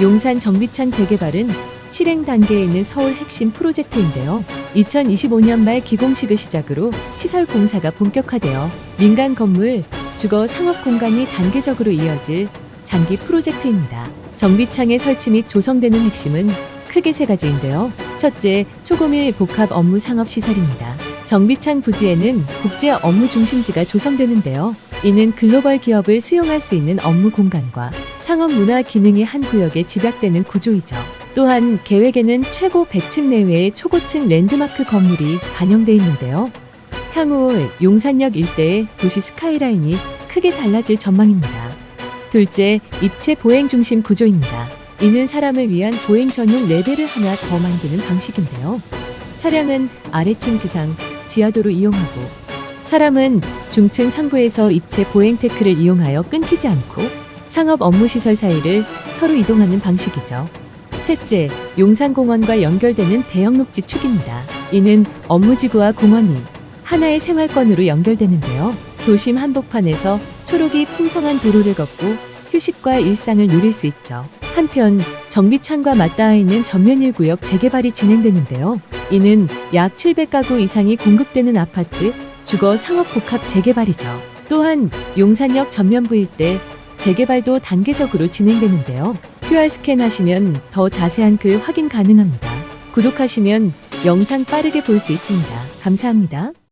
용산 정비창 재개발은 실행 단계에 있는 서울 핵심 프로젝트인데요. 2025년 말 기공식을 시작으로 시설 공사가 본격화되어 민간 건물, 주거 상업 공간이 단계적으로 이어질 장기 프로젝트입니다. 정비창의 설치 및 조성되는 핵심은 크게 세 가지인데요. 첫째, 초고밀 복합 업무 상업 시설입니다. 정비창 부지에는 국제 업무 중심지가 조성되는데요. 이는 글로벌 기업을 수용할 수 있는 업무 공간과 상업 문화 기능이 한 구역에 집약되는 구조이죠. 또한 계획에는 최고 100층 내외의 초고층 랜드마크 건물이 반영돼 있는데요. 향후 용산역 일대의 도시 스카이라인이 크게 달라질 전망입니다. 둘째, 입체 보행 중심 구조입니다. 이는 사람을 위한 보행 전용 레벨을 하나 더 만드는 방식인데요. 차량은 아래층 지상, 지하도로 이용하고 사람은 중층 상부에서 입체 보행 테크를 이용하여 끊기지 않고 상업 업무 시설 사이를 서로 이동하는 방식이죠. 셋째, 용산공원과 연결되는 대형 녹지 축입니다. 이는 업무지구와 공원이 하나의 생활권으로 연결되는데요. 도심 한복판에서 초록이 풍성한 도로를 걷고 휴식과 일상을 누릴 수 있죠. 한편 정비창과 맞닿아 있는 전면 1구역 재개발이 진행되는데요. 이는 약 700가구 이상이 공급되는 아파트, 주거 상업 복합 재개발이죠. 또한 용산역 전면부 일대 재개발도 단계적으로 진행되는데요. QR 스캔하시면 더 자세한 글 확인 가능합니다. 구독하시면 영상 빠르게 볼 수 있습니다. 감사합니다.